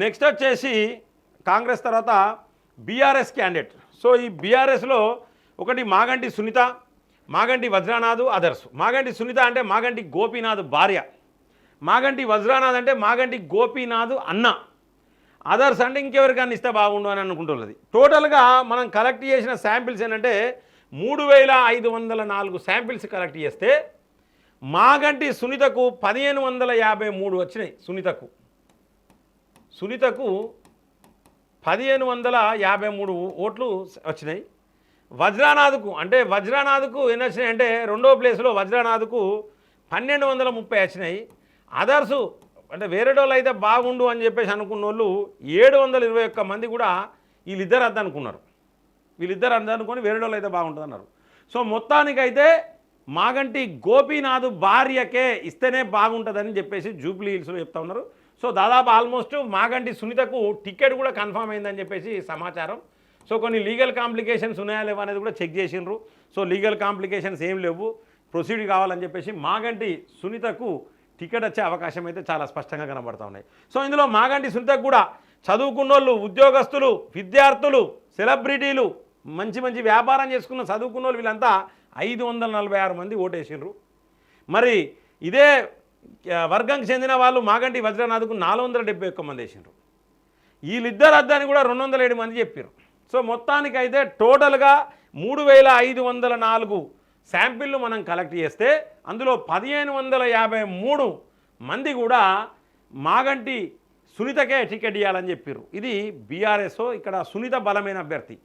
Next వచ్చేసి కాంగ్రెస్ తర్వాత BRS candidate so ఈ బీఆర్ఎస్లో ఒకటి మాగంటి సునీత మాగంటి వజ్రానాథ్ అదర్స్ మాగంటి సునీత అంటే మాగంటి గోపీనాథ్ భార్య. మాగంటి వజ్రానాథ్ అంటే మాగంటి గోపీనాథ్ అన్న. అదర్స్ అంటే ఇంకెవరికైనా ఇస్తే బాగుండు అని అనుకుంటున్నది. టోటల్గా మనం కలెక్ట్ చేసిన శాంపిల్స్ ఏంటంటే మూడు వేల ఐదు వందల నాలుగు శాంపిల్స్ కలెక్ట్ చేస్తే మాగంటి సునీతకు పదిహేను వందల యాభై మూడు వచ్చినాయి సునీతకు. సునీతకు పదిహేను వందల యాభై మూడు ఓట్లు వచ్చినాయి. వజ్రానాథ్కు అంటే వజ్రానాథ్కు ఎన్ని వచ్చినాయి అంటే రెండో ప్లేస్లో వజ్రానాథ్కు పన్నెండు వందల ముప్పై వచ్చినాయి. అదర్సు అంటే వేరేటోళ్ళు అయితే బాగుండు అని చెప్పేసి అనుకున్న వాళ్ళు ఏడు వందల ఇరవై ఒక్క మంది కూడా వీళ్ళిద్దరు అద్దనుకున్నారు వీళ్ళిద్దరు అందు వేరే వేరేటోళ్ళు అయితే బాగుంటుంది అన్నారు. సో మొత్తానికైతే మాగంటి గోపీనాథ్ భార్యకే ఇస్తేనే బాగుంటుందని చెప్పేసి జూబ్లీ హిల్స్లో చెప్తా ఉన్నారు. సో దాదాపు ఆల్మోస్ట్ మాగంటి సునీతకు టికెట్ కూడా కన్ఫర్మ్ అయిందని చెప్పేసి సమాచారం. సో కొన్ని లీగల్ కాంప్లికేషన్స్ ఉన్నాయా లేవా అనేది కూడా చెక్ చేసిండ్రు. సో లీగల్ కాంప్లికేషన్స్ ఏం లేవు. ప్రొసీడ్ కావాలని చెప్పేసి మాగంటి సునీతకు టికెట్ వచ్చే అవకాశం అయితే చాలా స్పష్టంగా కనబడుతూ ఉన్నాయి. సో ఇందులో మాగంటి సునీతకు కూడా చదువుకున్నోళ్ళు ఉద్యోగస్తులు విద్యార్థులు సెలబ్రిటీలు మంచి మంచి వ్యాపారం చేసుకున్న చదువుకున్న వాళ్ళు వీళ్ళంతా ఐదు వందల నలభై ఆరు మంది ఓటేసిండ్రు. మరి ఇదే వర్గంకి చెందిన వాళ్ళు మాగంటి వజ్రనాథ్కు నాలుగు వందల డెబ్బై ఒక్క మంది వేసినారు వీళ్ళిద్దరు అద్దని కూడా రెండు వందల ఏడు మంది చెప్పారు సో మొత్తానికైతే టోటల్గా మూడు వేల ఐదు వందల నాలుగు శాంపిళ్ళు మనం కలెక్ట్ చేస్తే అందులో పదిహేను వందల యాభై మూడు మంది కూడా మాగంటి సునీతకే టికెట్ ఇవ్వాలని చెప్పారు ఇది బీఆర్ఎస్ ఇక్కడ సునీత బలమైన అభ్యర్థి.